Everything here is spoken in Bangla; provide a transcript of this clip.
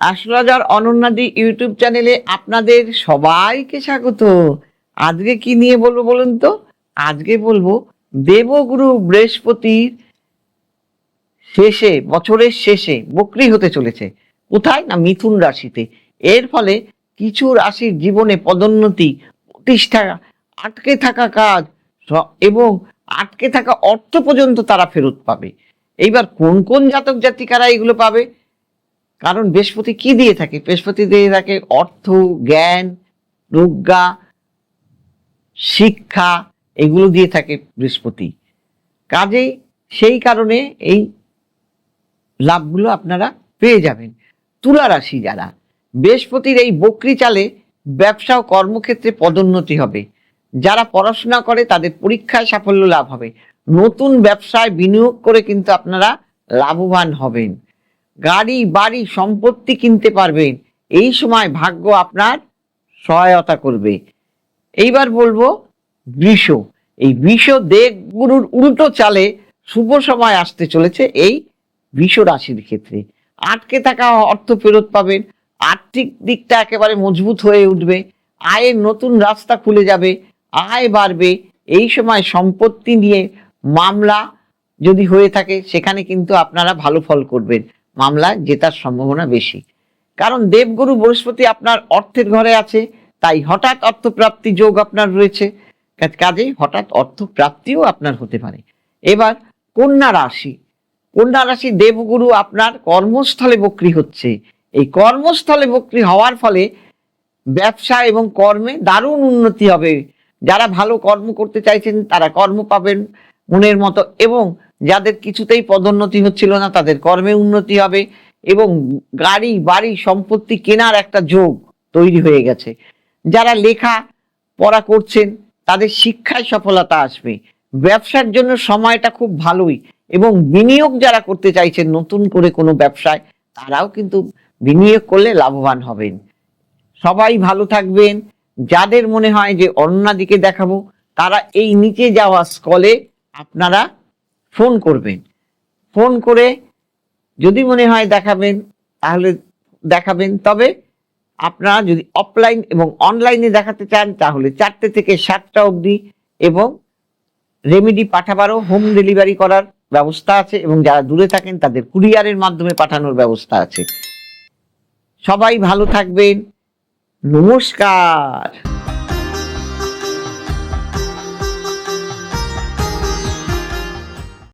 আশরাজার অনন্যাদি ইউটিউব চ্যানেলে আপনাদের সবাইকে স্বাগত। আজকে কি নিয়ে বলব বলুন তো? আজকে বলব দেবগুরু বৃহস্পতির শেষে, বছরের শেষে বকরি হতে চলেছে। কোথায়? না, মিথুন রাশিতে। এর ফলে কিছু রাশির জীবনে পদোন্নতি, প্রতিষ্ঠা, আটকে থাকা কাজ এবং আটকে থাকা অর্থ পর্যন্ত তারা ফেরত পাবে। এইবার কোন কোন জাতক জাতিকারা এগুলো পাবে? কারণ বৃহস্পতি কি দিয়ে থাকে? বৃহস্পতি দিয়ে থাকে অর্থ, জ্ঞান, প্রজ্ঞা, শিক্ষা, এগুলো দিয়ে থাকে বৃহস্পতি। কাজেই সেই কারণে এই লাভগুলো আপনারা পেয়ে যাবেন। তুলা রাশি যারা, বৃহস্পতির এই বকরি চালে ব্যবসা ও কর্মক্ষেত্রে পদোন্নতি হবে। যারা পড়াশোনা করে তাদের পরীক্ষায় সাফল্য লাভ হবে। নতুন ব্যবসায় বিনিয়োগ করে কিন্তু আপনারা লাভবান হবেন। গাড়ি, বাড়ি, সম্পত্তি কিনতে পারবেন এই সময় ভাগ্য আপনার সহায়তা করবে। এইবার বলব, বৃষ। এই বৃষ দেবগুরুর উল্টো চালে শুভ সময় আসতে চলেছে এই বৃষ রাশির ক্ষেত্রে। আটকে থাকা অর্থ ফেরত পাবেন। আর্থিক দিকটা একেবারে মজবুত হয়ে উঠবে। আয়ের নতুন রাস্তা খুলে যাবে। আয় বাড়বে। এই সময় সম্পত্তি নিয়ে মামলা যদি হয়ে থাকে, সেখানে কিন্তু আপনারা ভালো ফল করবেন। মামলা জেতার সম্ভাবনা বেশি। কারণ দেবগুরু বৃহস্পতি আপনার অর্থের ঘরে আছে, তাই হঠাৎ অর্থপ্রাপ্তি যোগ আপনার রয়েছে। কা- কাজেই হঠাৎ অর্থপ্রাপ্তিও আপনার হতে পারে। এবার কন্যা রাশি। কন্যা রাশি দেবগুরু আপনার কর্মস্থলে বক্রি হচ্ছে। এই কর্মস্থলে বক্রি হওয়ার ফলে ব্যবসা এবং কর্মে দারুণ উন্নতি হবে। যারা ভালো কর্ম করতে চাইছেন, তারা কর্ম পাবেন মনের মতো এবং যাদের কিছুতেই পদোন্নতি হচ্ছিল না, তাদের কর্মে উন্নতি হবে এবং গাড়ি, বাড়ি, সম্পত্তি কেনার একটা যোগ তৈরি হয়ে গেছে। যারা লেখা পড়া করছেন, তাদের শিক্ষায় সফলতা আসবে। ব্যবসার জন্য সময়টা খুব ভালোই এবং বিনিয়োগ যারা করতে চাইছেন, নতুন করে কোনো ব্যবসায়, তারাও কিন্তু বিনিয়োগ করলে লাভবান হবেন। সবাই ভালো থাকবেন। যাদের মনে হয় যে অন্যদিকে দেখাবো, তারা এই নিচে যাওয়া স্কলে আপনারা ফোন করবেন। ফোন করে যদি মনে হয় দেখাবেন, তাহলে দেখাবেন। তবে আপনারা যদি অফলাইন এবং অনলাইনে দেখাতে চান, তাহলে চারটে থেকে সাতটা অবধি এবং রেমেডি পাঠাবারও হোম ডেলিভারি করার ব্যবস্থা আছে এবং যারা দূরে থাকেন, তাদের কুরিয়ারের মাধ্যমে পাঠানোর ব্যবস্থা আছে। সবাই ভালো থাকবেন। নমস্কার।